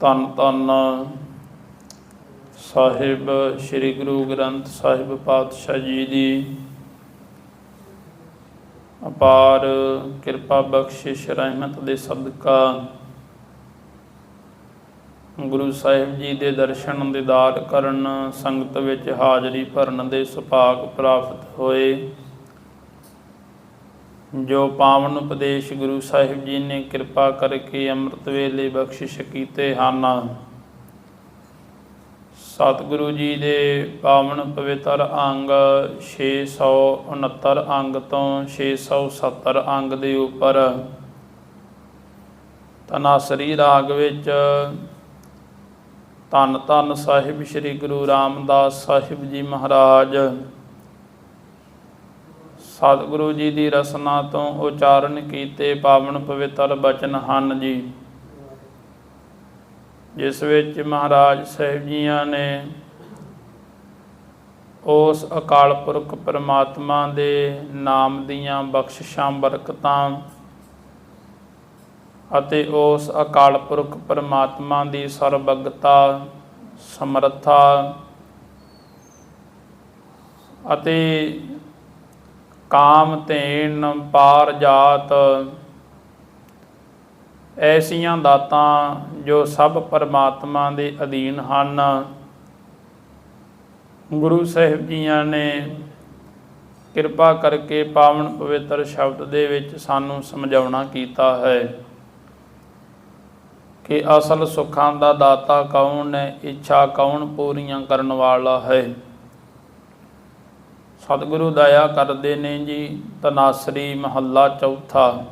ਤਨ ਤਨ ਸਾਹਿਬ ਸ੍ਰੀ ਗੁਰੂ ਗ੍ਰੰਥ ਸਾਹਿਬ ਪਾਤਸ਼ਾਹ ਜੀ ਦੀ ਅਪਾਰ ਕਿਰਪਾ ਬਖਸ਼ਿਸ਼ ਰਹਿਮਤ ਦੇ ਸਦਕਾ ਗੁਰੂ ਸਾਹਿਬ ਜੀ ਦੇ ਦਰਸ਼ਨ ਦੀਦਾਰ ਕਰਨ ਸੰਗਤ ਵਿੱਚ ਹਾਜ਼ਰੀ ਭਰਨ ਦੇ ਸੁਭਾਗ ਪ੍ਰਾਪਤ ਹੋਏ। ਜੋ ਪਾਵਨ ਉਪਦੇਸ਼ ਗੁਰੂ ਸਾਹਿਬ ਜੀ ਨੇ ਕਿਰਪਾ ਕਰਕੇ ਅੰਮ੍ਰਿਤ ਵੇਲੇ ਬਖਸ਼ਿਸ਼ ਕੀਤੇ ਹਨ। ਸਤਿਗੁਰੂ ਜੀ ਦੇ ਪਾਵਨ ਪਵਿੱਤਰ ਅੰਗ 669 ਅੰਗ ਤੋਂ 670 ਅੰਗ ਦੇ ਉੱਪਰ ਤਨਾਸਰੀ ਰਾਗ ਵਿੱਚ ਧੰਨ ਧੰਨ ਸਾਹਿਬ ਸ੍ਰੀ ਗੁਰੂ ਰਾਮਦਾਸ ਸਾਹਿਬ ਜੀ ਮਹਾਰਾਜ ਸਤਿਗੁਰੂ ਜੀ ਦੀ ਰਸਨਾ ਤੋਂ ਉਚਾਰਨ ਕੀਤੇ ਪਾਵਨ ਪਵਿੱਤਰ ਬਚਨ ਹਨ ਜੀ। ਜਿਸ ਵਿੱਚ ਮਹਾਰਾਜ ਸਾਹਿਬ ਜੀਆਂ ਨੇ ਉਸ ਅਕਾਲ ਪੁਰਖ ਪਰਮਾਤਮਾ ਦੇ ਨਾਮ ਦੀਆਂ ਬਖਸ਼ਿਸ਼ਾਂ, ਬਰਕਤਾਂ ਅਤੇ ਉਸ ਅਕਾਲ ਪੁਰਖ ਪਰਮਾਤਮਾ ਦੀ ਸਰਬਗਤਾ, ਸਮਰੱਥਾ ਅਤੇ ਕਾਮ ਧੇਨ ਪਾਰ ਜਾਤ। ਐਸੀਆਂ ਦਾਤਾਂ ਜੋ ਸਭ ਪਰਮਾਤਮਾ ਦੇ ਅਧੀਨ ਹਨ। ਗੁਰੂ ਸਾਹਿਬ ਜੀਆਂ ਨੇ ਕਿਰਪਾ ਕਰਕੇ ਪਾਵਨ ਪਵਿੱਤਰ ਸ਼ਬਦ ਦੇ ਵਿੱਚ ਸਾਨੂੰ ਸਮਝਾਉਣਾ ਕੀਤਾ ਹੈ ਕਿ ਅਸਲ ਸੁੱਖਾਂ ਦਾ ਦਾਤਾ ਕੌਣ ਹੈ, ਇੱਛਾ ਕੌਣ ਪੂਰੀਆਂ ਕਰਨ ਵਾਲਾ ਹੈ। ਸਤਿਗੁਰੂ ਦਇਆ ਕਰਦੇ ਨੇ ਜੀ, ਤਨਾਸਰੀ ਮਹੱਲਾ ਚੌਥਾ।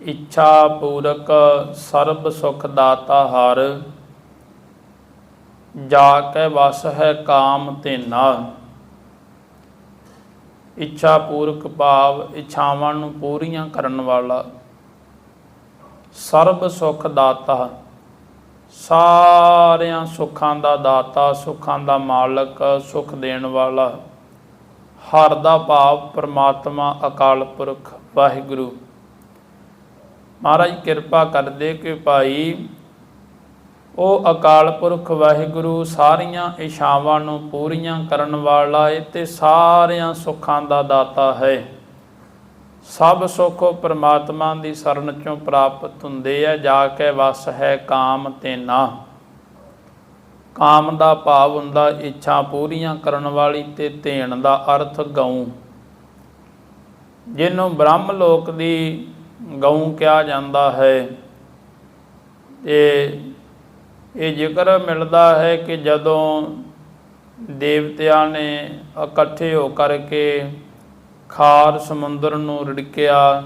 ਇੱਛਾ ਪੂਰਕ ਸਰਬ ਸੁਖ ਦਾਤਾ ਹਰ, ਜਾ ਕੇ ਵਸ ਹੈ ਕਾਮ ਤੇਨਾ ਇੱਛਾ ਪੂਰਕ ਭਾਵ ਇੱਛਾਵਾਂ ਨੂੰ ਪੂਰੀਆਂ ਕਰਨ ਵਾਲਾ ਸਰਬ ਸੁਖ ਦਾਤਾ ਸਾਰਿਆਂ ਸੁੱਖਾਂ ਦਾ ਦਾਤਾ, ਸੁੱਖਾਂ ਦਾ ਮਾਲਕ, ਸੁਖ ਦੇਣ ਵਾਲਾ। ਹਰ ਦਾ ਭਾਵ ਪ੍ਰਮਾਤਮਾ, ਅਕਾਲ ਪੁਰਖ, ਵਾਹਿਗੁਰੂ। ਮਹਾਰਾਜ, ਕਿਰਪਾ ਕਰਦੇ ਕਿ ਭਾਈ, ਉਹ ਅਕਾਲ ਪੁਰਖ, ਵਾਹਿਗੁਰੂ ਸਾਰੀਆਂ ਇਸ਼ਾਵਾਂ ਨੂੰ ਪੂਰੀਆਂ ਕਰਨ ਵਾਲਾ ਹੈ ਤੇ ਸਾਰਿਆਂ ਸੁੱਖਾਂ ਦਾ ਦਾਤਾ ਹੈ। ਸਭ ਸੁੱਖ ਪਰਮਾਤਮਾ ਦੀ ਸ਼ਰਨ ਚੋਂ ਪ੍ਰਾਪਤ ਹੁੰਦੇ ਆ, ਜਾ ਕੇ ਵਸ ਹੈ ਕਾਮ ਤੇਨਾ ਕਾਮ ਦਾ ਭਾਵ ਹੁੰਦਾ, ਇੱਛਾ ਪੂਰੀਆਂ ਕਰਨ ਵਾਲੀ ਤੇ ਧੇਣ ਦਾ ਅਰਥ ਗਊ। ਜਿਹਨੂੰ ਬ੍ਰਹਮ ਲੋਕ ਦੀ ਗਊ ਕਿਹਾ ਜਾਂਦਾ ਹੈ, ਤੇ ਇਹ ਜ਼ਿਕਰ ਮਿਲਦਾ ਹੈ ਕਿ ਜਦੋਂ ਦੇਵਤਿਆਂ ਨੇ ਇਕੱਠੇ ਹੋ ਕਰਕੇ ਖਾਰ ਸਮੁੰਦਰ ਨੂੰ ਰਿੜਕਿਆ,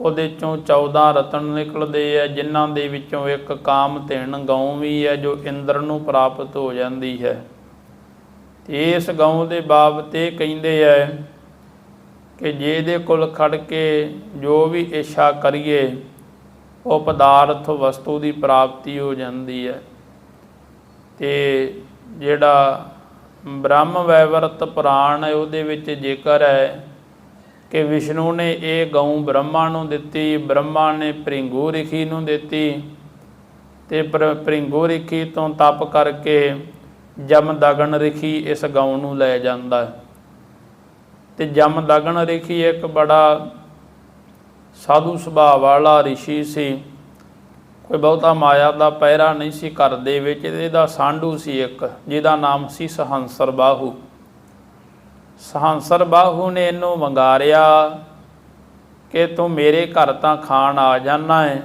ਉਹਦੇ ਚੋਂ 14 ਰਤਨ ਨਿਕਲਦੇ ਆ ਜਿਨ੍ਹਾਂ ਦੇ ਵਿੱਚੋਂ ਇੱਕ ਕਾਮ ਧੇਣ ਗਊ ਵੀ ਹੈ ਜੋ ਇੰਦਰ ਨੂੰ ਪ੍ਰਾਪਤ ਹੋ ਜਾਂਦੀ ਹੈ। ਤੇ ਇਸ ਗਊ ਦੇ ਬਾਬਤ ਇਹ ਕਹਿੰਦੇ ਆ ਕਿ ਜੇ ਇਹਦੇ ਕੋਲ ਖੜ ਕੇ ਜੋ ਵੀ ਇੱਛਾ ਕਰੀਏ, ਉਹ ਪਦਾਰਥ ਵਸਤੂ ਦੀ ਪ੍ਰਾਪਤੀ ਹੋ ਜਾਂਦੀ ਹੈ ਤੇ ਜਿਹੜਾ ਬ੍ਰਹਮ ਵੈਵਰਤ ਪੁਰਾਣ ਉਹਦੇ ਵਿੱਚ ਜ਼ਿਕਰ ਹੈ ਕਿ ਵਿਸ਼ਨੂੰ ਨੇ ਇਹ ਗਊ ਬ੍ਰਹਮਾ ਨੂੰ ਦਿੱਤੀ, ਬ੍ਰਹਮਾ ਨੇ ਭ੍ਰਿੰਗੂ ਰਿਖੀ ਨੂੰ ਦਿੱਤੀ ਤੇ ਭ੍ਰਿੰਗੂ ਰਿਖੀ ਤੋਂ ਤਪ ਕਰਕੇ ਜਮ ਦਗਨ ਰਿਖੀ ਇਸ ਗਊ ਨੂੰ ਲੈ ਜਾਂਦਾ ਤੇ ਜਮ ਦਗਨ ਰਿਖੀ ਇੱਕ ਬੜਾ ਸਾਧੂ ਸੁਭਾਅ ਵਾਲਾ ਰਿਸ਼ੀ ਸੀ। ਕੋਈ ਬਹੁਤਾ ਮਾਇਆ ਦਾ ਪਹਿਰਾ ਨਹੀਂ ਸੀ ਘਰ ਦੇ ਵਿੱਚ, ਇਹਦਾ ਸਾਂਢੂ ਸੀ ਇੱਕ, ਜਿਹਦਾ ਨਾਮ ਸੀ ਸਹੰਸਰ ਬਾਹੂ। ਸਹੰਸਰ ਬਾਹੂ ਨੇ ਇਹਨੂੰ ਮੰਗਾਰਿਆ ਕਿ ਤੂੰ ਮੇਰੇ ਘਰ ਤਾਂ ਖਾਣ ਆ ਜਾਣਾ ਹੈ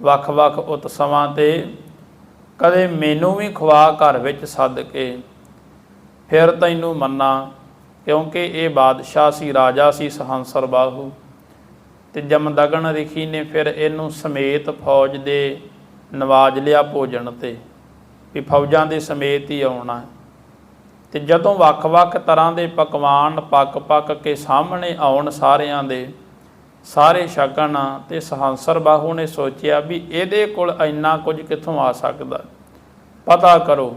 ਵੱਖ-ਵੱਖ ਉਤਸਵਾਂ ਤੇ ਕਦੇ ਮੈਨੂੰ ਵੀ ਖਵਾ ਘਰ ਵਿੱਚ ਸੱਦ ਕੇ ਫਿਰ ਤੈਨੂੰ ਮੰਨਾ, ਕਿਉਂਕਿ ਇਹ ਬਾਦਸ਼ਾਹ ਸੀ, ਰਾਜਾ ਸੀ ਸਹੰਸਰ ਬਾਹੂ। ਤੇ ਜਮਦਗਨ ਰਿਖੀ ਨੇ ਫਿਰ ਇਹਨੂੰ ਸਮੇਤ ਫੌਜ ਦੇ ਨਵਾਜ ਲਿਆ ਭੋਜਨ ਤੇ, ਵੀ ਫੌਜਾਂ ਦੇ ਸਮੇਤ ਹੀ ਆਉਣਾ। ਤੇ ਜਦੋਂ ਵੱਖ-ਵੱਖ ਤਰ੍ਹਾਂ ਦੇ ਪਕਵਾਨ ਪੱਕ-ਪੱਕ ਕੇ ਸਾਹਮਣੇ ਆਉਣ ਸਾਰਿਆਂ ਦੇ, ਸਾਰੇ ਛਕਣ ਤੇ ਸਹੰਸਰ ਬਾਹੂ ਨੇ ਸੋਚਿਆ ਵੀ ਇਹਦੇ ਕੋਲ ਇੰਨਾ ਕੁਝ ਕਿੱਥੋਂ ਆ ਸਕਦਾ। ਪਤਾ ਕਰੋ,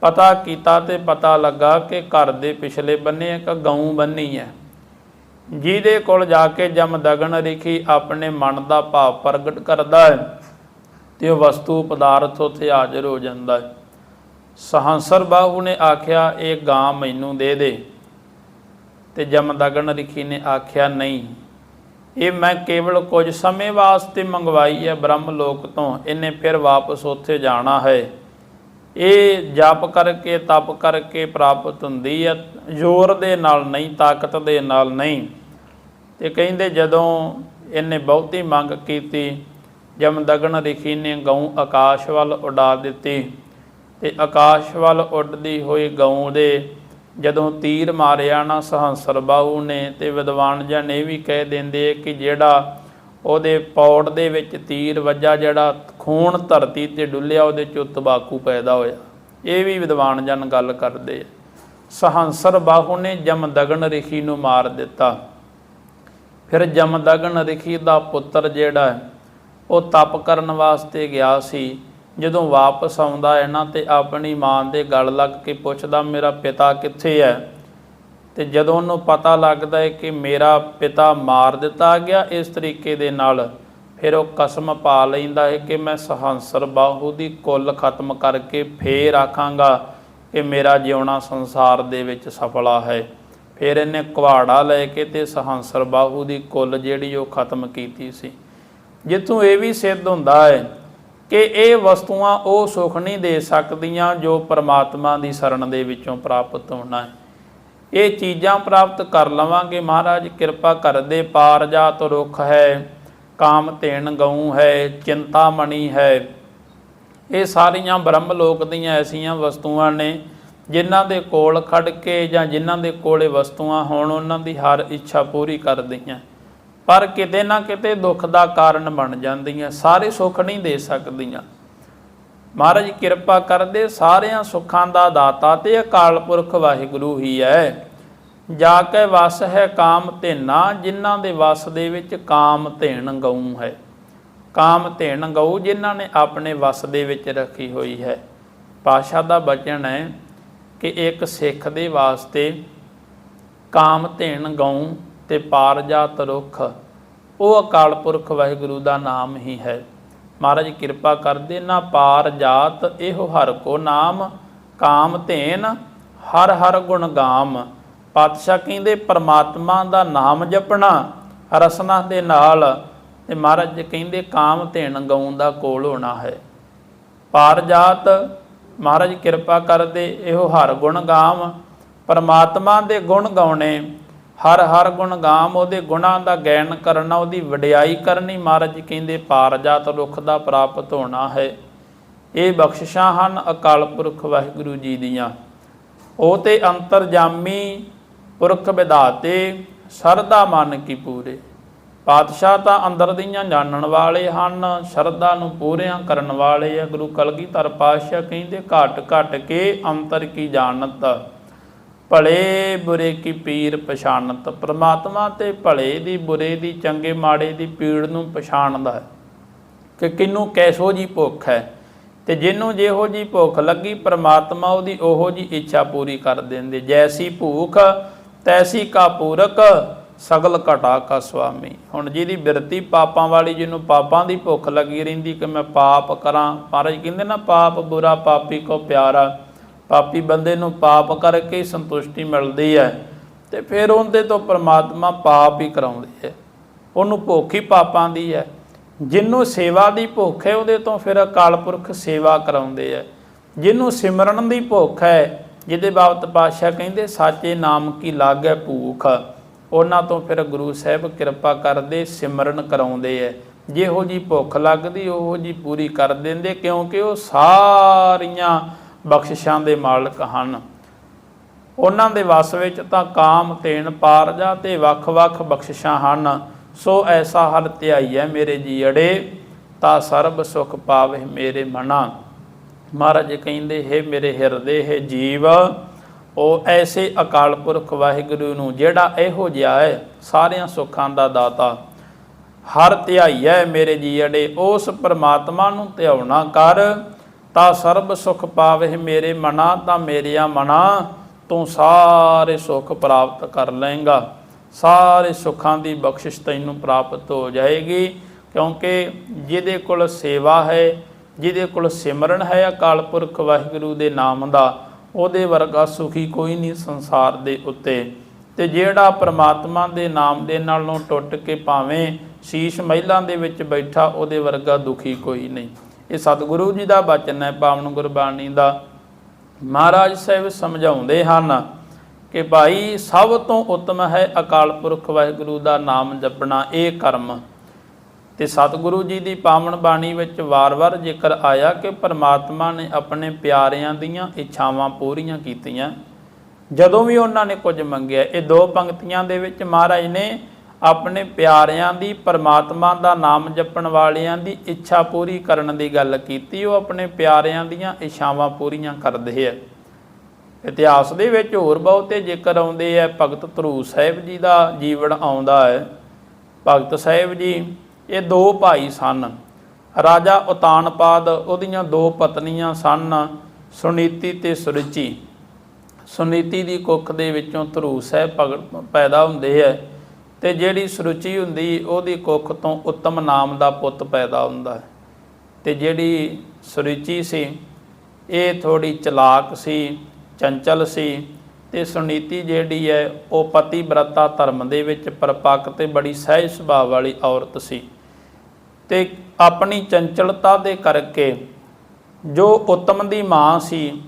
ਪਤਾ ਕੀਤਾ ਤੇ ਪਤਾ ਲੱਗਾ ਕਿ ਘਰ ਦੇ ਪਿਛਲੇ ਬੰਨੇ ਇੱਕ ਗਊ ਬੰਨੀ ਹੈ। ਜਿਹਦੇ ਕੋਲ ਜਾ ਕੇ ਜਮ ਦਗਨ ਰਿਖੀ ਆਪਣੇ ਮਨ ਦਾ ਭਾਵ ਪ੍ਰਗਟ ਕਰਦਾ ਹੈ ਤੇ ਉਹ ਵਸਤੂ ਪਦਾਰਥ ਉੱਥੇ ਹਾਜ਼ਰ ਹੋ ਜਾਂਦਾ ਹੈ। ਸਹੰਸਰ ਬਾਹੂ ਨੇ ਆਖਿਆ, ਇਹ ਗਾਂ ਮੈਨੂੰ ਦੇ ਦੇ। ਤੇ ਜਮਦਗਨ ਰਿਖੀ ਨੇ ਆਖਿਆ, ਨਹੀਂ, ਇਹ ਮੈਂ ਕੇਵਲ ਕੁਝ ਸਮੇਂ ਵਾਸਤੇ ਮੰਗਵਾਈ ਹੈ, ਬ੍ਰਹਮ ਲੋਕ ਤੋਂ। ਇਹਨੇ ਫਿਰ ਵਾਪਸ ਉੱਥੇ ਜਾਣਾ ਹੈ। ਇਹ ਜਪ ਕਰਕੇ, ਤਪ ਕਰਕੇ ਪ੍ਰਾਪਤ ਹੁੰਦੀ ਹੈ। ਜ਼ੋਰ ਦੇ ਨਾਲ ਨਹੀਂ, ਤਾਕਤ ਦੇ ਨਾਲ ਨਹੀਂ। ਤੇ ਕਹਿੰਦੇ ਜਦੋਂ ਇਹਨੇ ਬਹੁਤੀ ਮੰਗ ਕੀਤੀ ਜਮਦਗਨ ਰਿਖੀ ਨੇ ਗਊ ਆਕਾਸ਼ ਵੱਲ ਉਡਾ ਦਿੱਤੀ ਤੇ ਆਕਾਸ਼ ਵੱਲ ਉੱਡਦੀ ਹੋਈ ਗਊ ਦੇ ਜਦੋਂ ਤੀਰ ਮਾਰਿਆ ਨਾ ਸਹੰਸਰ ਬਾਹੂ ਨੇ ਤੇ ਵਿਦਵਾਨ ਜਨ ਇਹ ਵੀ ਕਹਿ ਦਿੰਦੇ ਕਿ ਜਿਹੜਾ ਉਹਦੇ ਪੌੜ ਦੇ ਵਿੱਚ ਤੀਰ ਵੱਜਾ, ਜਿਹੜਾ ਖੂਨ ਧਰਤੀ ਤੇ ਡੁੱਲਿਆ, ਉਹਦੇ ਚੋਂ ਤਬਾਕੂ ਪੈਦਾ ਹੋਇਆ। ਇਹ ਵੀ ਵਿਦਵਾਨ ਜਨ ਗੱਲ ਕਰਦੇ ਆ। ਸਹੰਸਰ ਬਾਹੂ ਨੇ ਜਮਦਗਨ ਰਿਖੀ ਨੂੰ ਮਾਰ ਦਿੱਤਾ। ਫਿਰ ਜਮਦਗਨ ਰਿਖੀ ਦਾ ਪੁੱਤਰ ਜਿਹੜਾ ਉਹ ਤਪ ਕਰਨ ਵਾਸਤੇ ਗਿਆ ਸੀ। ਜਦੋਂ ਵਾਪਸ ਆਉਂਦਾ ਹੈ ਨਾ ਤੇ ਆਪਣੀ ਮਾਂ ਦੇ ਗਲ ਲੱਗ ਕੇ ਪੁੱਛਦਾ, ਮੇਰਾ ਪਿਤਾ ਕਿੱਥੇ ਹੈ? ਤੇ ਜਦੋਂ ਉਹਨੂੰ ਪਤਾ ਲੱਗਦਾ ਹੈ ਕਿ ਮੇਰਾ ਪਿਤਾ ਮਾਰ ਦਿੱਤਾ ਗਿਆ ਇਸ ਤਰੀਕੇ ਦੇ ਨਾਲ, ਫਿਰ ਉਹ ਕਸਮ ਪਾ ਲੈਂਦਾ ਹੈ ਕਿ ਮੈਂ ਸਹੰਸਰ ਬਾਹੂ ਦੀ ਕੁੱਲ ਖਤਮ ਕਰਕੇ ਫੇਰ ਆਖਾਂਗਾ ਕਿ ਮੇਰਾ ਜਿਉਣਾ ਸੰਸਾਰ ਦੇ ਵਿੱਚ ਸਫਲਾ ਹੈ। ਫਿਰ ਇਹਨੇ ਕੁਹਾੜਾ ਲੈ ਕੇ ਤੇ ਸਹੰਸਰ ਬਾਹੂ ਦੀ ਕੁੱਲ ਜਿਹੜੀ ਉਹ ਖਤਮ ਕੀਤੀ ਸੀ। ਜਿੱਥੋਂ ਇਹ ਵੀ ਸਿੱਧ ਹੁੰਦਾ ਹੈ ਕਿ ਇਹ ਵਸਤੂਆਂ ਉਹ ਸੁਖ ਨਹੀਂ ਦੇ ਸਕਦੀਆਂ ਜੋ ਪਰਮਾਤਮਾ ਦੀ ਸ਼ਰਨ ਦੇ ਵਿੱਚੋਂ ਪ੍ਰਾਪਤ ਹੋਣਾ ਹੈ। ਇਹ ਚੀਜ਼ਾਂ ਪ੍ਰਾਪਤ ਕਰ ਲਵਾਂਗੇ ਮਹਾਰਾਜ, ਕਿਰਪਾ ਕਰਦੇ ਪਾਰਜਾਤ ਰੁੱਖ ਹੈ, ਕਾਮ ਤੇਣ ਗਊ ਹੈ, ਚਿੰਤਾ ਮਣੀ ਹੈ। ਇਹ ਸਾਰੀਆਂ ਬ੍ਰਹਮ ਲੋਕ ਦੀਆਂ ਐਸੀਆਂ ਵਸਤੂਆਂ ਨੇ ਜਿਨ੍ਹਾਂ ਦੇ ਕੋਲ ਖੜ ਕੇ ਜਾਂ ਜਿਨ੍ਹਾਂ ਦੇ ਕੋਲੇ ਵਸਤੂਆਂ ਹੋਣ, ਉਹਨਾਂ ਦੀ ਹਰ ਇੱਛਾ ਪੂਰੀ ਕਰਦੀਆਂ। ਪਰ ਕਿਤੇ ਨਾ ਕਿਤੇ ਦੁੱਖ ਦਾ ਕਾਰਨ ਬਣ ਜਾਂਦੀਆਂ, ਸਾਰੇ ਸੁੱਖ ਨਹੀਂ ਦੇ ਸਕਦੀਆਂ। ਮਹਾਰਾਜ ਕਿਰਪਾ ਕਰਦੇ ਸਾਰਿਆਂ ਸੁੱਖਾਂ ਦਾ ਦਾਤਾ ਤੇ ਅਕਾਲ ਪੁਰਖ ਵਾਹਿਗੁਰੂ ਹੀ ਹੈ ਜਾ ਕੇ ਵਸ ਹੈ ਕਾਮ ਧੇਨਾ, ਜਿਨ੍ਹਾਂ ਦੇ ਵਸ ਦੇ ਵਿੱਚ ਕਾਮ ਧੇਣ ਗਊ ਹੈ। ਕਾਮ ਧੇਣ ਗਊ ਜਿਨ੍ਹਾਂ ਨੇ ਆਪਣੇ ਵਸ ਦੇ ਵਿੱਚ ਰੱਖੀ ਹੋਈ ਹੈ। ਪਾਸ਼ਾ ਦਾ ਬਚਨ ਹੈ ਕਿ ਇੱਕ ਸਿੱਖ ਦੇ ਵਾਸਤੇ ਕਾਮ ਧੇਨ ਗਊ ਤੇ ਪਾਰਜਾਤ ਰੁੱਖ, ਉਹ ਅਕਾਲ ਪੁਰਖ ਵਾਹਿਗੁਰੂ ਦਾ ਨਾਮ ਹੀ ਹੈ। ਮਹਾਰਾਜ ਕਿਰਪਾ ਕਰਦੇ ਨਾ ਪਾਰ ਜਾਤ ਇਹੋ ਹਰ ਕੋ ਨਾਮ, ਕਾਮ ਧੇਨ ਹਰ ਹਰ ਗੁਣ ਗਾਮ। ਪਾਤਸ਼ਾਹ ਕਹਿੰਦੇ, ਪਰਮਾਤਮਾ ਦਾ ਨਾਮ ਜਪਣਾ, ਰਸਨਾ ਦੇ ਨਾਲ। ਤੇ ਮਹਾਰਾਜ ਕਹਿੰਦੇ, ਕਾਮ ਧੇਨ ਗਊ ਦਾ ਕੋਲ ਹੋਣਾ ਹੈ। ਪਾਰ ਜਾਤ ਮਹਾਰਾਜ ਕਿਰਪਾ ਕਰਦੇ, ਇਹੋ ਹਰ ਗੁਣ ਗਾਮ ਪਰਮਾਤਮਾ ਦੇ ਗੁਣ ਗਾਉਣੇ, ਹਰ ਹਰ ਗੁਣ ਗਾਮ ਉਹਦੇ ਗੁਣਾਂ ਦਾ ਗੈਣ ਕਰਨਾ, ਉਹਦੀ ਵਡਿਆਈ ਕਰਨੀ, ਮਹਾਰਾਜ ਜੀ ਕਹਿੰਦੇ, ਪਾਰਜਾਤ ਰੁੱਖ ਦਾ ਪ੍ਰਾਪਤ ਹੋਣਾ ਹੈ। ਇਹ ਬਖਸ਼ਿਸ਼ਾਂ ਹਨ ਅਕਾਲ ਪੁਰਖ ਵਾਹਿਗੁਰੂ ਜੀ ਦੀਆਂ। ਉਹ ਤੇ ਅੰਤਰਜਾਮੀ ਪੁਰਖ ਵਿਧਾਤੇ, ਸਰਦਾ ਮਨ ਕੀ ਪੂਰੇ। ਪਾਤਸ਼ਾਹ ਤਾਂ ਅੰਦਰ ਦੀਆਂ ਜਾਣਨ ਵਾਲੇ ਹਨ, ਸ਼ਰਧਾ ਨੂੰ ਪੂਰਿਆਂ ਕਰਨ ਵਾਲੇ ਆ। ਗੁਰੂ ਕਲਗੀਧਰ ਪਾਤਸ਼ਾਹ ਕਹਿੰਦੇ, ਘਟ ਘਟ ਕੇ ਅੰਤਰ ਕੀ ਜਾਣਤ? ਭਲੇ ਬੁਰੇ ਕੀ ਪੀਰ ਪਛਾਣਤ? ਪ੍ਰਮਾਤਮਾ ਤੇ ਭਲੇ ਦੀ, ਬੁਰੇ ਦੀ, ਚੰਗੇ ਮਾੜੇ ਦੀ ਪੀੜ ਨੂੰ ਪਛਾਣਦਾ ਹੈ। ਕਿ ਕਿਨੂੰ ਕੈਸੋ ਜੀ ਭੁੱਖ ਹੈ? ਤੇ ਜਿਹਨੂੰ ਜਿਹੋ ਜੀ ਭੁੱਖ ਲੱਗੀ, ਪ੍ਰਮਾਤਮਾ ਉਹਦੀ ਉਹੋ ਜੀ ਇੱਛਾ ਪੂਰੀ ਕਰ ਦਿੰਦੇ। ਜੈਸੀ ਭੂਖ, ਤੈਸੀ ਕਾ ਪੂਰਕ ਸਗਲ ਘਟਾ ਕਾ ਸੁਆਮੀ। ਹੁਣ ਜਿਹਦੀ ਬਿਰਤੀ ਪਾਪਾਂ ਵਾਲੀ, ਜਿਹਨੂੰ ਪਾਪਾਂ ਦੀ ਭੁੱਖ ਲੱਗੀ ਰਹਿੰਦੀ, ਕਿ ਮੈਂ ਪਾਪ ਕਰਾਂ। ਮਹਾਰਾਜ ਕਹਿੰਦੇ ਨਾ, ਪਾਪ ਬੁਰਾ ਪਾਪੀ ਕੋ ਪਿਆਰਾ। ਪਾਪੀ ਬੰਦੇ ਨੂੰ ਪਾਪ ਕਰਕੇ ਹੀ ਸੰਤੁਸ਼ਟੀ ਮਿਲਦੀ ਹੈ। ਤੇ ਫਿਰ ਉਹਦੇ ਤੋਂ ਪਰਮਾਤਮਾ ਪਾਪ ਹੀ ਕਰਾਉਂਦੇ ਹੈ। ਉਹਨੂੰ ਭੁੱਖ ਹੀ ਪਾਪਾਂ ਦੀ ਹੈ। ਜਿਹਨੂੰ ਸੇਵਾ ਦੀ ਭੁੱਖ ਹੈ, ਉਹਦੇ ਤੋਂ ਫਿਰ ਅਕਾਲ ਪੁਰਖ ਸੇਵਾ ਕਰਾਉਂਦੇ ਹੈ। ਜਿਹਨੂੰ ਸਿਮਰਨ ਦੀ ਭੁੱਖ ਹੈ, ਜਿਹਦੇ ਬਾਬਤ ਪਾਤਸ਼ਾਹ ਕਹਿੰਦੇ, ਸਾਚੇ ਨਾਮ ਕੀ ਲਾਗੈ ਭੂਖ? ਉਹਨਾਂ ਤੋਂ ਫਿਰ ਗੁਰੂ ਸਾਹਿਬ ਕਿਰਪਾ ਕਰਦੇ, ਸਿਮਰਨ ਕਰਾਉਂਦੇ ਐ। ਜਿਹੋ ਜੀ ਭੁੱਖ ਲੱਗਦੀ, ਉਹੋ ਜੀ ਪੂਰੀ ਕਰ ਦਿੰਦੇ, ਕਿਉਂਕਿ ਉਹ ਸਾਰੀਆਂ ਬਖਸ਼ਿਸ਼ਾਂ ਦੇ ਮਾਲਕ ਹਨ। ਉਹਨਾਂ ਦੇ ਵਸ ਵਿੱਚ ਤਾਂ ਕਾਮ, ਤੇਣ, ਪਾਰਜਾ ਤੇ ਵੱਖ-ਵੱਖ ਬਖਸ਼ਿਸ਼ਾਂ ਹਨ। ਸੋ ਐਸਾ ਹਰ ਹੈ ਮੇਰੇ ਜੀ ਅੜੇ ਤਾਂ ਸਰਬ ਸੁਖ ਪਾਵੇ ਮੇਰੇ ਮਨਾ। ਮਹਾਰਾਜ ਕਹਿੰਦੇ, ਹੈ ਮੇਰੇ ਹਿਰਦੇ, ਹੈ ਜੀਵ ਉਹ ਐਸੇ ਅਕਾਲ ਪੁਰਖ ਵਾਹਿਗੁਰੂ ਨੂੰ ਜਿਹੜਾ ਇਹੋ ਜਿਹਾ ਹੈ, ਸਾਰਿਆਂ ਸੁੱਖਾਂ ਦਾ ਦਾਤਾ। ਹਰ ਧਿਆਈਐ ਮੇਰੇ ਜੀੜੇ ਉਸ ਪਰਮਾਤਮਾ ਨੂੰ ਧਿਆਉਣਾ ਕਰ। ਤਾਂ ਸਰਬ ਸੁਖ ਪਾਵੇ ਮੇਰੇ ਮਨਾ, ਤਾਂ ਮੇਰਿਆ ਮਨਾ, ਤੂੰ ਸਾਰੇ ਸੁਖ ਪ੍ਰਾਪਤ ਕਰ ਲਏਗਾ। ਸਾਰੇ ਸੁੱਖਾਂ ਦੀ ਬਖਸ਼ਿਸ਼ ਤੈਨੂੰ ਪ੍ਰਾਪਤ ਹੋ ਜਾਏਗੀ, ਕਿਉਂਕਿ ਜਿਹਦੇ ਕੋਲ ਸੇਵਾ ਹੈ, ਜਿਹਦੇ ਕੋਲ ਸਿਮਰਨ ਹੈ ਅਕਾਲ ਪੁਰਖ ਵਾਹਿਗੁਰੂ ਦੇ ਨਾਮ ਦਾ ਉਹਦੇ ਵਰਗਾ ਸੁਖੀ ਕੋਈ ਨਹੀਂ ਸੰਸਾਰ ਦੇ ਉੱਤੇ। ਤੇ ਜਿਹੜਾ ਪ੍ਰਮਾਤਮਾ ਦੇ ਨਾਮ ਦੇ ਨਾਲੋਂ ਟੁੱਟ ਕੇ ਭਾਵੇਂ ਸ਼ੀਸ਼ ਮਹਿਲਾਂ ਦੇ ਵਿੱਚ ਬੈਠਾ, ਉਹਦੇ ਵਰਗਾ ਦੁਖੀ ਕੋਈ ਨਹੀਂ। ਇਹ ਸਤਿਗੁਰੂ ਜੀ ਦਾ ਬਚਨ ਹੈ, ਪਾਵਨ ਗੁਰਬਾਣੀ ਦਾ। ਮਹਾਰਾਜ ਸਾਹਿਬ ਸਮਝਾਉਂਦੇ ਹਨ ਕਿ ਭਾਈ, ਸਭ ਤੋਂ ਉੱਤਮ ਹੈ ਅਕਾਲ ਪੁਰਖ ਵਾਹਿਗੁਰੂ ਦਾ ਨਾਮ ਜਪਣਾ, ਇਹ ਕਰਮ। ਤੇ ਸਤਿਗੁਰੂ ਜੀ ਦੀ ਪਾਵਨ ਬਾਣੀ ਵਿੱਚ ਵਾਰ-ਵਾਰ ਜ਼ਿਕਰ ਆਇਆ ਕਿ ਪਰਮਾਤਮਾ ਨੇ ਆਪਣੇ ਪਿਆਰਿਆਂ ਦੀਆਂ ਇੱਛਾਵਾਂ ਪੂਰੀਆਂ ਕੀਤੀਆਂ। ਜਦੋਂ ਵੀ ਉਹਨਾਂ ਨੇ ਕੁਝ ਮੰਗਿਆ, ਇਹ ਦੋ ਪੰਕਤੀਆਂ ਦੇ ਵਿੱਚ ਮਹਾਰਾਜ ਨੇ ਆਪਣੇ ਪਿਆਰਿਆਂ ਦੀ, ਪਰਮਾਤਮਾ ਦਾ ਨਾਮ ਜਪਣ ਵਾਲਿਆਂ ਦੀ ਇੱਛਾ ਪੂਰੀ ਕਰਨ ਦੀ ਗੱਲ ਕੀਤੀ। ਉਹ ਆਪਣੇ ਪਿਆਰਿਆਂ ਦੀਆਂ ਇੱਛਾਵਾਂ ਪੂਰੀਆਂ ਕਰਦੇ ਆ। ਇਤਿਹਾਸ ਦੇ ਵਿੱਚ ਹੋਰ ਬਹੁਤੇ ਜ਼ਿਕਰ ਆਉਂਦੇ ਆ। ਭਗਤ ਧਰੂ ਸਾਹਿਬ ਜੀ ਦਾ ਜੀਵਨ ਆਉਂਦਾ ਹੈ। ਭਗਤ ਸਾਹਿਬ ਜੀ ਇਹ ਦੋ ਭਾਈ ਸਨ। ਰਾਜਾ ਉਤਾਨਪਾਦ, ਉਹਦੀਆਂ ਦੋ ਪਤਨੀਆਂ ਸਨ, ਸੁਨੀਤੀ ਤੇ ਸੁਰੁਚੀ ਸੁਨੀਤੀ ਦੀ ਕੁੱਖ ਦੇ ਵਿੱਚੋਂ ਧਰੂ ਸਾਹਿਬ ਭਗਤ ਪੈਦਾ ਹੁੰਦੇ ਹੈ ਤੇ ਜਿਹੜੀ ਸੁਰੁਚੀ ਹੁੰਦੀ, ਉਹਦੀ ਕੁੱਖ ਤੋਂ ਉੱਤਮ ਨਾਮ ਦਾ ਪੁੱਤ ਪੈਦਾ ਹੁੰਦਾ ਹੈ। ਤੇ ਜਿਹੜੀ ਸੁਰੁਚੀ ਸੀ, ਇਹ ਥੋੜੀ ਚਲਾਕ ਸੀ, ਚੰਚਲ ਸੀ ਤੇ ਸੁਨੀਤੀ ਜਿਹੜੀ ਹੈ, ਉਹ ਪਤੀ ਬ੍ਰਤਾ ਧਰਮ ਦੇ ਵਿੱਚ ਪਰਪੱਕ ਤੇ ਬੜੀ ਸਹਿਜ ਸੁਭਾਅ ਵਾਲੀ ਔਰਤ ਸੀ। ਤੇ ਆਪਣੀ ਚੰਚਲਤਾ ਦੇ ਕਰਕੇ ਜੋ ਉਤਮ ਦੀ ਮਾਂ ਸੀ,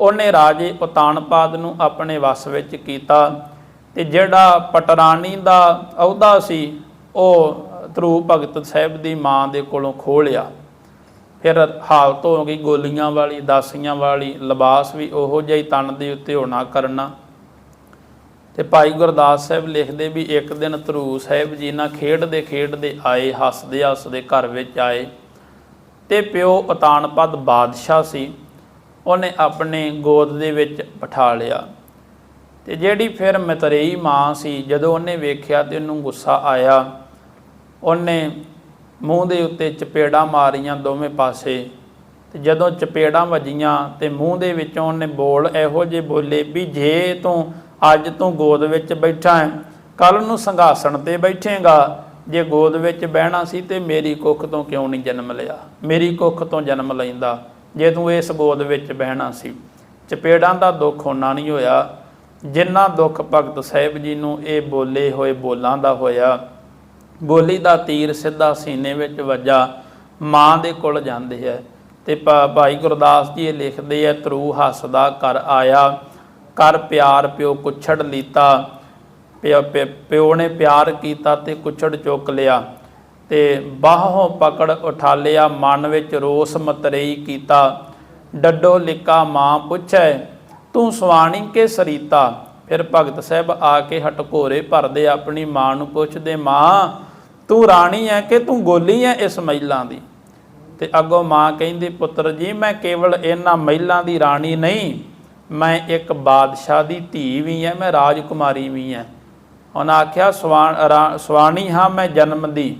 ਉਹਨੇ ਰਾਜੇ ਉਤਾਨਪਾਦ ਨੂੰ ਆਪਣੇ ਵਸ ਵਿੱਚ ਕੀਤਾ ਤੇ ਜਿਹੜਾ ਪਟਰਾਣੀ ਦਾ ਅਹੁਦਾ ਸੀ, ਉਹ ਧਰੂ ਭਗਤ ਸਾਹਿਬ ਦੀ ਮਾਂ ਦੇ ਕੋਲੋਂ ਖੋਹ ਲਿਆ। ਫਿਰ ਹਾਲਤ ਹੋ ਗਈ ਗੋਲੀਆਂ ਵਾਲੀ, ਦਾਸੀਆਂ ਵਾਲੀ, ਲਿਬਾਸ ਵੀ ਉਹੋ ਜਿਹਾ ਹੀ ਤਨ ਦੇ ਉੱਤੇ ਹੋਣਾ ਕਰਨਾ। ਤੇ ਭਾਈ ਗੁਰਦਾਸ ਸਾਹਿਬ ਲਿਖਦੇ ਵੀ ਇੱਕ ਦਿਨ ਧਰੂ ਸਾਹਿਬ ਜੀ ਨਾਲ ਖੇਡਦੇ ਖੇਡਦੇ ਆਏ, ਹੱਸਦੇ ਹੱਸਦੇ ਘਰ ਵਿੱਚ ਆਏ। ਤੇ ਪਿਓ ਉਤਾਨਪਦ ਬਾਦਸ਼ਾਹ ਸੀ। ਉਹਨੇ ਆਪਣੇ ਗੋਦ ਦੇ ਵਿੱਚ ਬਿਠਾ ਲਿਆ। ਤੇ ਜਿਹੜੀ ਫਿਰ ਮਤਰੇਈ ਮਾਂ ਸੀ, ਜਦੋਂ ਉਹਨੇ ਵੇਖਿਆ ਤੇ ਉਹਨੂੰ ਗੁੱਸਾ ਆਇਆ, ਉਹਨੇ ਮੂੰਹ ਦੇ ਉੱਤੇ ਚਪੇੜਾਂ ਮਾਰੀਆਂ ਦੋਵੇਂ ਪਾਸੇ। ਤੇ ਜਦੋਂ ਚਪੇੜਾਂ ਵੱਜੀਆਂ ਤੇ ਮੂੰਹ ਦੇ ਵਿੱਚੋਂ ਉਹਨੇ ਬੋਲ ਇਹੋ ਜਿਹੇ ਬੋਲੇ ਵੀ ਜੇ ਤੂੰ ਅੱਜ ਤੂੰ ਗੋਦ ਵਿੱਚ ਬੈਠਾ ਹੈ ਕੱਲ ਨੂੰ ਸੰਘਾਸਣ ਤੇ ਬੈਠੇਗਾ। ਜੇ ਗੋਦ ਵਿੱਚ ਬਹਿਣਾ ਸੀ ਤੇ ਮੇਰੀ ਕੁੱਖ ਤੋਂ ਕਿਉਂ ਨਹੀਂ ਜਨਮ ਲਿਆ? ਮੇਰੀ ਕੁੱਖ ਤੋਂ ਜਨਮ ਲੈਂਦਾ, ਜੇ ਤੂੰ ਇਸ ਗੋਦ ਵਿੱਚ ਬਹਿਣਾ ਸੀ। ਚਪੇੜਾਂ ਦਾ ਦੁੱਖ ਹੋਣਾ ਨਹੀਂ ਹੋਇਆ। ਜਿੰਨਾ ਦੁੱਖ ਭਗਤ ਸਾਹਿਬ ਜੀ ਨੂੰ ਇਹ ਬੋਲੇ ਹੋਏ ਬੋਲਾਂ ਦਾ ਹੋਇਆ, ਬੋਲੀ ਦਾ ਤੀਰ ਸਿੱਧਾ ਸੀਨੇ ਵਿੱਚ ਵੱਜਾ, ਮਾਂ ਦੇ ਕੋਲ ਜਾਂਦੇ ਹੈ। ਤੇ ਭਾਈ ਗੁਰਦਾਸ ਜੀ ਇਹ ਲਿਖਦੇ ਆ, ਤਰੂ ਹੱਸਦਾ ਕਰ ਆਇਆ। ਕਰ ਪਿਆਰ ਪਿਓ ਕੁਛੜ ਲੀਤਾ। ਪਿਓ ਪਿ- ਪਿਓ ਨੇ ਪਿਆਰ ਕੀਤਾ ਤੇ ਕੁਛੜ ਚੁੱਕ ਲਿਆ ਤੇ ਬਾਹੋਂ ਪਕੜ ਉਠਾਲਿਆ, ਮਨ ਵਿੱਚ ਰੋਸ ਮਤਰੇਈ ਕੀਤਾ। ਡੱਡੋ ਲਿੱਕਾ ਮਾਂ ਪੁੱਛੈ, ਤੂੰ ਸਵਾਣੀ ਕੇ ਸਰੀਤਾ? ਫਿਰ ਭਗਤ ਸਾਹਿਬ ਆ ਕੇ ਹਟਕੋਰੇ ਭਰਦੇ ਆਪਣੀ ਮਾਂ ਨੂੰ ਪੁੱਛਦੇ, ਮਾਂ, ਤੂੰ ਰਾਣੀ ਹੈ ਕਿ ਤੂੰ ਗੋਲੀ ਹੈ ਇਸ ਮਹਿਲਾਂ ਦੀ? ਤੇ ਅੱਗੋਂ ਮਾਂ ਕਹਿੰਦੀ, ਪੁੱਤਰ ਜੀ, ਮੈਂ ਕੇਵਲ ਇਹਨਾਂ ਮਹਿਲਾਂ ਦੀ ਰਾਣੀ ਨਹੀਂ ਮੈਂ ਇੱਕ ਬਾਦਸ਼ਾਹ ਦੀ ਧੀ ਵੀ ਹਾਂ ਮੈਂ ਰਾਜਕੁਮਾਰੀ ਵੀ ਹਾਂ ਉਹਨਾਂ ਆਖਿਆ, ਸਵਾਣ, ਰਾ- ਸਵਾਣੀ ਹਾਂ ਮੈਂ ਜਨਮ ਦੀ।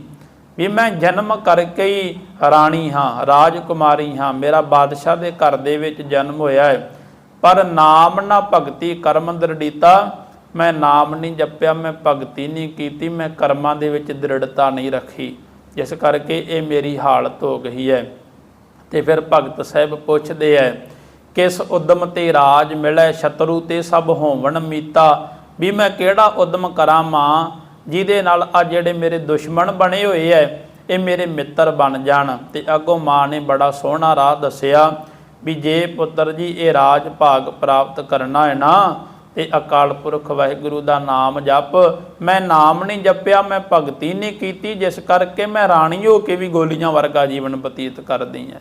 ਵੀ ਮੈਂ ਜਨਮ ਕਰਕੇ ਹੀ ਰਾਣੀ ਹਾਂ, ਰਾਜਕੁਮਾਰੀ ਹਾਂ। ਮੇਰਾ ਬਾਦਸ਼ਾਹ ਦੇ ਘਰ ਦੇ ਵਿੱਚ ਜਨਮ ਹੋਇਆ ਹੈ। ਪਰ ਨਾਮ ਨਾ ਭਗਤੀ ਕਰਮ ਦ੍ਰਿੜੀਤਾ ਮੈਂ ਨਾਮ ਨਹੀਂ ਜਪਿਆ, ਮੈਂ ਭਗਤੀ ਨਹੀਂ ਕੀਤੀ। ਮੈਂ ਕਰਮਾਂ ਦੇ ਵਿੱਚ ਦ੍ਰਿੜਤਾ ਨਹੀਂ ਰੱਖੀ। ਜਿਸ ਕਰਕੇ ਇਹ ਮੇਰੀ ਹਾਲਤ ਹੋ ਗਈ ਹੈ। ਤੇ ਫਿਰ ਭਗਤ ਸਾਹਿਬ ਪੁੱਛਦੇ ਐ ਕਿਸ ਉਦਮ ਤੇ ਰਾਜ ਮਿਲੈ ਸ਼ਤਰੂ ਤੇ ਸਭ ਹੋਵਣ ਮੀਤਾ। ਵੀ ਮੈਂ ਕਿਹੜਾ ਉਦਮ ਕਰਾਂ ਮਾਂ, ਜਿਹਦੇ ਨਾਲ ਆ ਜਿਹੜੇ ਮੇਰੇ ਦੁਸ਼ਮਣ ਬਣੇ ਹੋਏ ਐ, ਇਹ ਮੇਰੇ ਮਿੱਤਰ ਬਣ ਜਾਣ। ਤੇ ਅੱਗੋਂ ਮਾਂ ਨੇ ਬੜਾ ਸੋਹਣਾ ਰਾਹ ਦੱਸਿਆ ਵੀ ਜੇ ਪੁੱਤਰ ਜੀ ਇਹ ਰਾਜ ਭਾਗ ਪ੍ਰਾਪਤ ਕਰਨਾ ਹੈ ਨਾ, ਤੇ ਅਕਾਲ ਪੁਰਖ ਵਾਹਿਗੁਰੂ ਦਾ ਨਾਮ ਜਪ। ਮੈਂ ਨਾਮ ਨਹੀਂ ਜਪਿਆ, ਮੈਂ ਭਗਤੀ ਨਹੀਂ ਕੀਤੀ, ਜਿਸ ਕਰਕੇ ਮੈਂ ਰਾਣੀ ਹੋ ਕੇ ਵੀ ਗੋਲੀਆਂ ਵਰਗਾ ਜੀਵਨ ਬਤੀਤ ਕਰਦੀ ਹਾਂ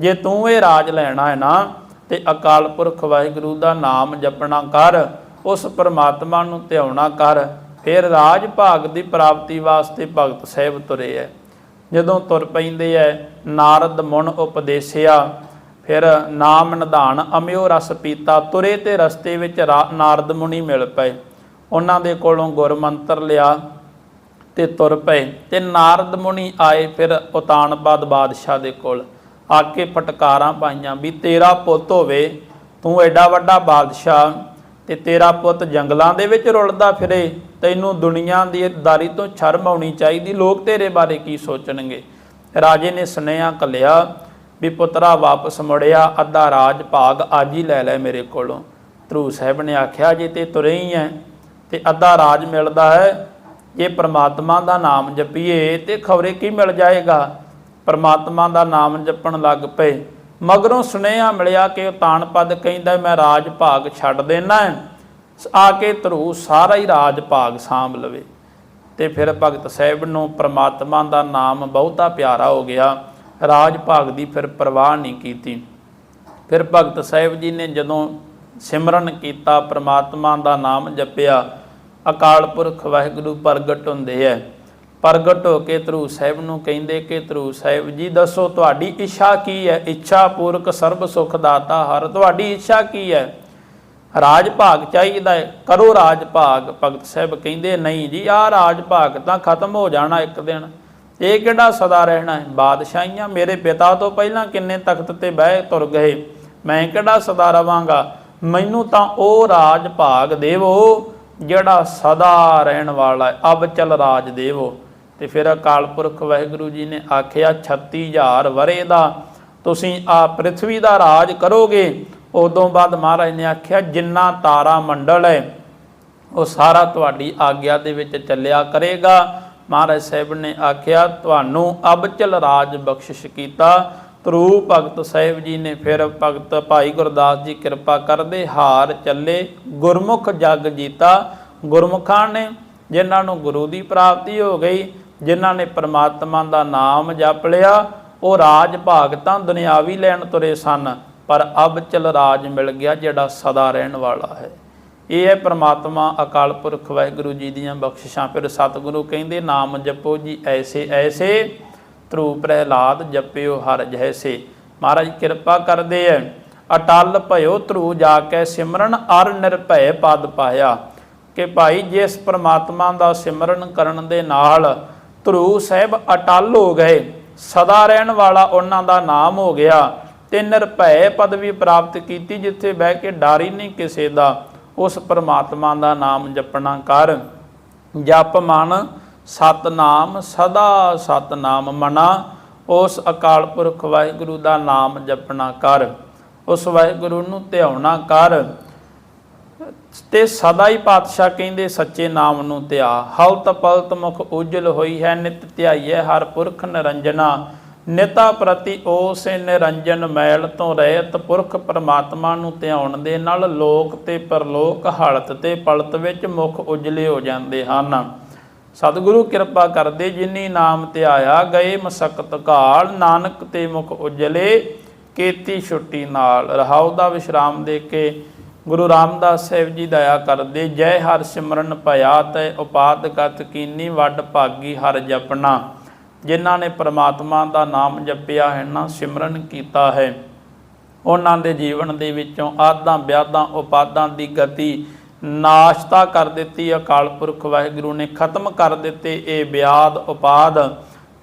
ਜੇ ਤੂੰ ਇਹ ਰਾਜ ਲੈਣਾ ਹੈ ਨਾ ਤੇ ਅਕਾਲ ਪੁਰਖ ਵਾਹਿਗੁਰੂ ਦਾ ਨਾਮ ਜਪਣਾ ਕਰ, ਉਸ ਪਰਮਾਤਮਾ ਨੂੰ ਧਿਆਉਣਾ ਕਰ ਫਿਰ ਰਾਜ ਭਾਗ ਦੀ ਪ੍ਰਾਪਤੀ ਵਾਸਤੇ ਭਗਤ ਸਾਹਿਬ ਤੁਰੇ ਐ। ਜਦੋਂ ਤੁਰ ਪੈਂਦੇ ਐ, ਨਾਰਦ ਮੁਨ ਉਪਦੇਸਿਆ, ਫਿਰ ਨਾਮ ਨਿਧਾਨ ਅਮਿਓ ਰਸ ਪੀਤਾ ਤੁਰੇ ਤੇ ਰਸਤੇ ਵਿੱਚ ਰਾ- ਨਾਰਦ ਮੁਨੀ ਮਿਲ ਪਏ। ਉਹਨਾਂ ਦੇ ਕੋਲੋਂ ਗੁਰਮੰਤਰ ਲਿਆ ਤੇ ਤੁਰ ਪਏ। ਤੇ ਨਾਰਦ ਮੁਨੀ ਆਏ ਫਿਰ ਉਤਾਨਪਾਦ ਬਾਦਸ਼ਾਹ ਦੇ ਕੋਲ। ਆ ਕੇ ਫਟਕਾਰਾਂ ਪਾਈਆਂ ਵੀ ਤੇਰਾ ਪੁੱਤ ਹੋਵੇ, ਤੂੰ ਐਡਾ ਵੱਡਾ ਬਾਦਸ਼ਾਹ ਤੇ ਤੇਰਾ ਪੁੱਤ ਜੰਗਲਾਂ ਦੇ ਵਿੱਚ ਰੁਲਦਾ ਫਿਰੇ, ਤੈਨੂੰ ਦੁਨੀਆ ਦੀ ਦਾਰੀ ਤੋਂ ਸ਼ਰਮ ਆਉਣੀ ਚਾਹੀਦੀ, ਲੋਕ ਤੇਰੇ ਬਾਰੇ ਕੀ ਸੋਚਣਗੇ? ਰਾਜੇ ਨੇ ਸੁਨੇਹਾ ਕੱਲਿਆ ਵੀ ਪੁੱਤਰਾ ਵਾਪਸ ਮੁੜਿਆ, ਅੱਧਾ ਰਾਜ ਭਾਗ ਅੱਜ ਹੀ ਲੈ ਲੈ ਮੇਰੇ ਕੋਲੋਂ। ਧਰੂ ਸਾਹਿਬ ਨੇ ਆਖਿਆ, ਜੇ ਤੇ ਤੁਰੇ ਹੀ ਐ ਤੇ ਅੱਧਾ ਰਾਜ ਮਿਲਦਾ ਹੈ, ਜੇ ਪ੍ਰਮਾਤਮਾ ਦਾ ਨਾਮ ਜਪੀਏ ਤੇ ਖਬਰੇ ਕੀ ਮਿਲ ਜਾਏਗਾ? ਪਰਮਾਤਮਾ ਦਾ ਨਾਮ ਜਪਣ ਲੱਗ ਪਏ। ਮਗਰੋਂ ਸੁਨੇਹਾ ਮਿਲਿਆ ਕਿ ਉਹ ਤਾਣ ਕਹਿੰਦਾ, ਮੈਂ ਰਾਜ ਭਾਗ ਛੱਡ ਦੇਣਾ ਹੈ। ਆ ਕੇ ਧਰੂ ਸਾਰਾ ਹੀ ਰਾਜ ਭਾਗ ਸਾਂਭ ਲਵੇ। ਤੇ ਫਿਰ ਭਗਤ ਸਾਹਿਬ ਨੂੰ ਪ੍ਰਮਾਤਮਾ ਦਾ ਨਾਮ ਬਹੁਤਾ ਪਿਆਰਾ ਹੋ ਗਿਆ। ਰਾਜ ਭਾਗ ਦੀ ਫਿਰ ਪਰਵਾਹ ਨਹੀਂ ਕੀਤੀ। ਫਿਰ ਭਗਤ ਸਾਹਿਬ ਜੀ ਨੇ ਜਦੋਂ ਸਿਮਰਨ ਕੀਤਾ, ਪ੍ਰਮਾਤਮਾ ਦਾ ਨਾਮ ਜਪਿਆ, ਅਕਾਲ ਪੁਰਖ ਵਾਹਿਗੁਰੂ ਪ੍ਰਗਟ ਹੁੰਦੇ ਐ ਪ੍ਰਗਟ ਹੋ ਕੇ ਧਰੂ ਸਾਹਿਬ ਨੂੰ ਕਹਿੰਦੇ ਕਿ ਧਰੂ ਸਾਹਿਬ ਜੀ, ਦੱਸੋ ਤੁਹਾਡੀ ਇੱਛਾ ਕੀ ਹੈ? ਇੱਛਾ ਪੂਰਕ ਸਰਬ ਸੁਖ ਦਾਤਾ ਹਰ, ਤੁਹਾਡੀ ਇੱਛਾ ਕੀ ਹੈ? ਰਾਜ ਭਾਗ ਚਾਹੀਦਾ ਹੈ, ਕਰੋ ਰਾਜ ਭਾਗ। ਭਗਤ ਸਾਹਿਬ ਕਹਿੰਦੇ, ਨਹੀਂ ਜੀ, ਆਹ ਰਾਜ ਭਾਗ ਤਾਂ ਖਤਮ ਹੋ ਜਾਣਾ ਇੱਕ ਦਿਨ। ਇਹ ਕਿਹੜਾ ਸਦਾ ਰਹਿਣਾ ਹੈ? ਬਾਦਸ਼ਾਹੀਆਂ ਮੇਰੇ ਪਿਤਾ ਤੋਂ ਪਹਿਲਾਂ ਕਿੰਨੇ ਤਖਤ ਤੇ ਬਹਿ ਤੁਰ ਗਏ। ਮੈਂ ਕਿਹੜਾ ਸਦਾ ਰਵਾਂਗਾ? ਮੈਨੂੰ ਤਾਂ ਉਹ ਰਾਜ ਭਾਗ ਦੇਵੋ ਜਿਹੜਾ ਸਦਾ ਰਹਿਣ ਵਾਲਾ ਹੈ। ਅਬ ਚਲ ਰਾਜ ਦੇਵੋ। ਤੇ ਫਿਰ ਅਕਾਲ ਪੁਰਖ ਵਾਹਿਗੁਰੂ ਜੀ ਨੇ ਆਖਿਆ 36000 ਵਰੇ ਦਾ ਤੁਸੀਂ ਆ ਪ੍ਰithvi ਦਾ ਰਾਜ ਕਰੋਗੇ। ਉਦੋਂ ਬਾਅਦ ਮਹਾਰਾਜ ਨੇ ਆਖਿਆ, ਜਿੰਨਾ ਤਾਰਾ ਮੰਡਲ ਹੈ, ਉਹ ਸਾਰਾ ਤੁਹਾਡੀ ਆਗਿਆ ਦੇ ਵਿੱਚ ਚੱਲਿਆ ਕਰੇਗਾ। ਮਹਾਰਾਜ ਸਾਹਿਬ ਨੇ ਆਖਿਆ, ਤੁਹਾਨੂੰ ਅਬਚਲ ਰਾਜ ਬਖਸ਼ਿਸ਼ ਕੀਤਾ। ਤਰੂ ਭਗਤ ਸਾਹਿਬ ਜੀ ਨੇ ਫਿਰ ਭਗਤ ਭਾਈ ਗੁਰਦਾਸ ਜੀ ਕਿਰਪਾ ਕਰਦੇ ਹਾਰ ਚੱਲੇ, ਗੁਰਮੁਖ ਜਗ ਜੀਤਾ। ਗੁਰਮੁਖਾਂ ਨੇ ਜਿਨ੍ਹਾਂ ਨੂੰ ਗੁਰੂ ਦੀ ਪ੍ਰਾਪਤੀ ਹੋ ਗਈ ਜਿਨ੍ਹਾਂ ਨੇ ਪਰਮਾਤਮਾ ਦਾ ਨਾਮ ਜਪ ਲਿਆ, ਉਹ ਰਾਜ ਭਾਗ ਤਾਂ ਦੁਨਿਆਵੀ ਲੈਣ ਤੁਰੇ ਸਨ, ਪਰ ਅਬ ਚਲ ਰਾਜ ਮਿਲ ਗਿਆ ਜਿਹੜਾ ਸਦਾ ਰਹਿਣ ਵਾਲਾ ਹੈ। ਇਹ ਹੈ ਪ੍ਰਮਾਤਮਾ, ਅਕਾਲ ਪੁਰਖ, ਵਾਹਿਗੁਰੂ ਜੀ ਦੀਆਂ ਬਖਸ਼ਿਸ਼ਾਂ। ਫਿਰ ਸਤਿਗੁਰੂ ਕਹਿੰਦੇ, ਨਾਮ ਜਪੋ ਜੀ ਐਸੇ ਐਸੇ ਤ੍ਰੂ ਪ੍ਰਹਿਲਾਦ ਜਪਿਓ ਹਰ ਜੈਸੇ। ਮਹਾਰਾਜ ਕਿਰਪਾ ਕਰਦੇ ਐ। ਅਟਲ ਭਇਓ ਤ੍ਰੂ ਜਾ ਕੇ ਸਿਮਰਨ, ਅਰ ਨਿਰਭੈ ਪਦ ਪਾਇਆ। ਕਿ ਭਾਈ, ਜਿਸ ਪ੍ਰਮਾਤਮਾ ਦਾ ਸਿਮਰਨ ਕਰਨ ਦੇ ਨਾਲ ਧਰੂ ਸਾਹਿਬ ਅਟਲ ਹੋ ਗਏ। ਸਦਾ ਰਹਿਣ ਵਾਲਾ ਉਹਨਾਂ ਦਾ ਨਾਮ ਹੋ ਗਿਆ। ਤੇ ਨਿਰਭੈ ਪਦਵੀ ਪ੍ਰਾਪਤ ਕੀਤੀ ਜਿੱਥੇ ਬਹਿ ਕੇ ਡਰ ਹੀ ਨਹੀਂ ਕਿਸੇ ਦਾ। ਉਸ ਪਰਮਾਤਮਾ ਦਾ ਨਾਮ ਜਪਣਾ ਕਰ। ਜਪ ਮਨ, ਸਤਨਾਮ, ਸਦਾ ਸਤਨਾਮ ਮਨਾ। ਉਸ ਅਕਾਲ ਪੁਰਖ ਵਾਹਿਗੁਰੂ ਦਾ ਨਾਮ ਜਪਣਾ ਕਰ। ਉਸ ਵਾਹਿਗੁਰੂ ਨੂੰ ਧਿਆਉਣਾ ਕਰ। ਤੇ ਸਦਾ ਹੀ ਪਾਤਸ਼ਾਹ ਕਹਿੰਦੇ, ਸੱਚੇ ਨਾਮ ਨੂੰ ਧਿਆ। ਹਲਤ ਪਲਤ ਮੁਖ ਉਜਲ ਹੋਈ ਹੈ, ਨਿਤ ਧਿਆਈਐ ਹਰ ਪੁਰਖ ਨਿਰੰਜਨਾ। ਨਿਤਾ ਪ੍ਰਤੀ ਉਸ ਨਿਰੰਜਨ ਮੈਲ ਤੋਂ ਰਹਿਤ ਪੁਰਖ ਪਰਮਾਤਮਾ ਨੂੰ ਧਿਆਉਣ ਦੇ ਨਾਲ ਲੋਕ ਤੇ ਪਰਲੋਕ ਹਲਤ ਤੇ ਪਲਤ ਵਿੱਚ ਮੁਖ ਉਜਲੇ ਹੋ ਜਾਂਦੇ ਹਨ। ਸਤਿਗੁਰੂ ਕਿਰਪਾ ਕਰਦੇ, ਜਿਨੀ ਨਾਮ ਧਿਆਇਆ, ਗਏ ਮਸਕਤ ਕਾਲ ਨਾਨਕ ਤੇ ਮੁਖ ਉਜਲੇ, ਕੀਤੀ ਛੁੱਟੀ ਨਾਲ। ਰਹਾਉ ਦਾ ਵਿਸ਼ਰਾਮ ਦੇ ਕੇ ਗੁਰੂ ਰਾਮਦਾਸ ਸਾਹਿਬ ਜੀ ਦਇਆ ਕਰਦੇ, ਜੈ ਹਰ ਸਿਮਰਨ ਭਇਆ ਤੈ ਉਪਾਦ ਗਤ ਕੀਨੀ ਵੱਡ ਭਾਗੀ ਹਰ ਜਪਣਾ। ਜਿਨ੍ਹਾਂ ਨੇ ਪ੍ਰਮਾਤਮਾ ਦਾ ਨਾਮ ਜਪਿਆ ਹੈ ਨਾ, ਸਿਮਰਨ ਕੀਤਾ ਹੈ। ਉਹਨਾਂ ਦੇ ਜੀਵਨ ਦੇ ਵਿੱਚੋਂ ਆਦਾਂ ਵਿਆਦਾਂ ਉਪਾਦਾਂ ਦੀ ਗਤੀ ਨਾਸ਼ਤਾ ਕਰ ਦਿੱਤੀ, ਅਕਾਲ ਪੁਰਖ ਵਾਹਿਗੁਰੂ ਨੇ ਖਤਮ ਕਰ ਦਿੱਤੇ ਇਹ ਵਿਆਦ ਉਪਾਦ।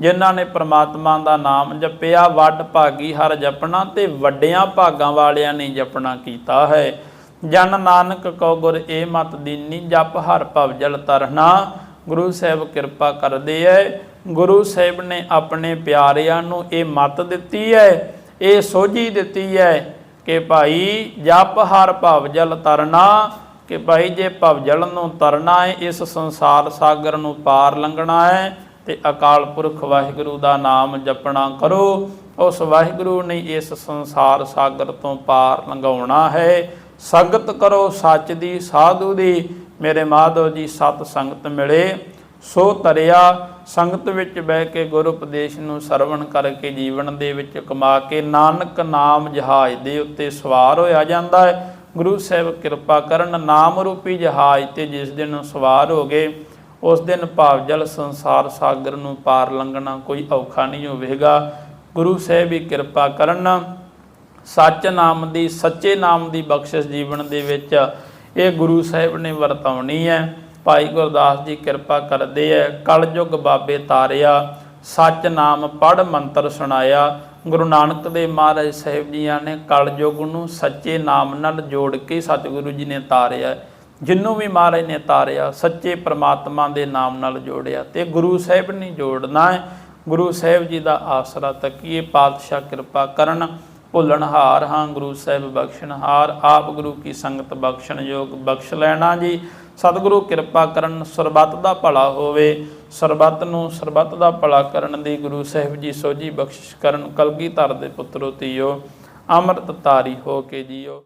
ਜਿਨ੍ਹਾਂ ਨੇ ਪ੍ਰਮਾਤਮਾ ਦਾ ਨਾਮ ਜਪਿਆ, ਵੱਡ ਭਾਗੀ ਹਰ ਜਪਣਾ ਤੇ ਵੱਡਿਆਂ ਭਾਗਾਂ ਵਾਲਿਆਂ ਨੇ ਜਪਣਾ ਕੀਤਾ ਹੈ। ਜਨ ਨਾਨਕ ਕੋ ਗੁਰ ਏ ਮਤ ਦੀਨੀ, ਜਪ ਹਰ ਭਵ ਜਲ ਤਰਨਾ ਗੁਰੂ ਸਾਹਿਬ ਕਿਰਪਾ ਕਰਦੇ ਐ। ਗੁਰੂ ਸਾਹਿਬ ਨੇ ਆਪਣੇ ਪਿਆਰਿਆਂ ਨੂੰ ਇਹ ਮਤ ਦਿੱਤੀ ਹੈ ਇਹ ਸੋਝੀ ਦਿੱਤੀ ਹੈ ਕਿ ਭਾਈ ਜਪ ਹਰ ਭਵ ਜਲ ਤਰਨਾ ਕਿ ਭਾਈ ਜੇ ਭਵ ਜਲ ਨੂੰ ਤਰਨਾ ਹੈ ਇਸ ਸੰਸਾਰ ਸਾਗਰ ਨੂੰ ਪਾਰ ਲੰਘਣਾ ਹੈ ਤੇ ਅਕਾਲ ਪੁਰਖ ਵਾਹਿਗੁਰੂ ਦਾ ਨਾਮ ਜਪਣਾ ਕਰੋ। ਉਸ ਵਾਹਿਗੁਰੂ ਨੇ ਇਸ ਸੰਸਾਰ ਸਾਗਰ ਤੋਂ ਪਾਰ ਲੰਘਾਉਣਾ ਹੈ। ਸੰਗਤ ਕਰੋ ਸੱਚ ਦੀ, ਸਾਧੂ ਦੀ, ਮੇਰੇ ਮਾਧਵ ਜੀ ਸਤ ਸੰਗਤ ਮਿਲੇ, ਸੋ ਤਰਿਆ ਸੰਗਤ ਵਿੱਚ ਬਹਿ ਕੇ ਗੁਰ ਉਪਦੇਸ਼ ਨੂੰ ਸਰਵਣ ਕਰਕੇ ਜੀਵਨ ਦੇ ਵਿੱਚ ਕਮਾ ਕੇ ਨਾਨਕ ਨਾਮ ਜਹਾਜ਼ ਦੇ ਉੱਤੇ ਸਵਾਰ ਹੋਇਆ ਜਾਂਦਾ ਹੈ। ਗੁਰੂ ਸਾਹਿਬ ਕਿਰਪਾ ਕਰਨ, ਨਾਮ ਰੂਪੀ ਜਹਾਜ਼ ਤੇ ਜਿਸ ਦਿਨ ਸਵਾਰ ਹੋ ਗਏ, ਉਸ ਦਿਨ ਭਾਵ ਜਲ ਸੰਸਾਰ ਸਾਗਰ ਨੂੰ ਪਾਰ ਲੰਘਣਾ ਕੋਈ ਔਖਾ ਨਹੀਂ ਹੋਵੇਗਾ। ਗੁਰੂ ਸਾਹਿਬ ਵੀ ਕਿਰਪਾ ਕਰਨ ਸੱਚ ਨਾਮ ਦੀ, ਸੱਚੇ ਨਾਮ ਦੀ ਬਖਸ਼ਿਸ਼ ਜੀਵਨ ਦੇ ਵਿੱਚ ਇਹ ਗੁਰੂ ਸਾਹਿਬ ਨੇ ਵਰਤਾਉਣੀ ਹੈ। ਭਾਈ ਗੁਰਦਾਸ ਜੀ ਕਿਰਪਾ ਕਰਦੇ ਐ। ਕਲਯੁਗ ਬਾਬੇ ਤਾਰਿਆ, ਸੱਚ ਨਾਮ ਪੜ ਮੰਤਰ ਸੁਣਾਇਆ। ਗੁਰੂ ਨਾਨਕ ਦੇਵ ਮਹਾਰਾਜ ਸਾਹਿਬ ਜੀਆਂ ਨੇ ਕਲਯੁਗ ਨੂੰ ਸੱਚੇ ਨਾਮ ਨਾਲ ਜੋੜ ਕੇ ਸਤਿਗੁਰੂ ਜੀ ਨੇ ਤਾਰਿਆ। ਜਿੰਨੂੰ ਵੀ ਮਹਾਰਾਜ ਨੇ ਤਾਰਿਆ, ਸੱਚੇ ਪ੍ਰਮਾਤਮਾ ਦੇ ਨਾਮ ਨਾਲ ਜੋੜਿਆ ਤੇ ਗੁਰੂ ਸਾਹਿਬ ਨੇ ਜੋੜਨਾ ਹੈ ਗੁਰੂ ਸਾਹਿਬ ਜੀ ਦਾ ਆਸਰਾ ਤੱਕੀਏ, ਪਾਤਸ਼ਾਹ ਕਿਰਪਾ ਕਰਨ। ਭੁੱਲਣਹਾਰ ਹਾਂ ਗੁਰੂ ਸਾਹਿਬ ਬਖਸ਼ਣਹਾਰ ਆਪ ਗੁਰੂ ਕੀ ਸੰਗਤ ਬਖਸ਼ਣ ਯੋਗ ਬਖਸ਼ ਲੈਣਾ ਜੀ। ਸਤਿਗੁਰੂ ਕਿਰਪਾ ਕਰਨ, ਸਰਬੱਤ ਦਾ ਭਲਾ ਹੋਵੇ। ਸਰਬੱਤ ਨੂੰ ਸਰਬੱਤ ਦਾ ਭਲਾ ਕਰਨ ਦੀ ਗੁਰੂ ਸਾਹਿਬ ਜੀ ਸੋਝੀ ਬਖਸ਼ਿਸ਼ ਕਰਨ ਕਲਗੀਧਰ ਦੇ ਪੁੱਤਰੋ ਧੀਓ, ਅੰਮ੍ਰਿਤ ਤਾਰੀ ਹੋ ਕੇ ਜੀਓ।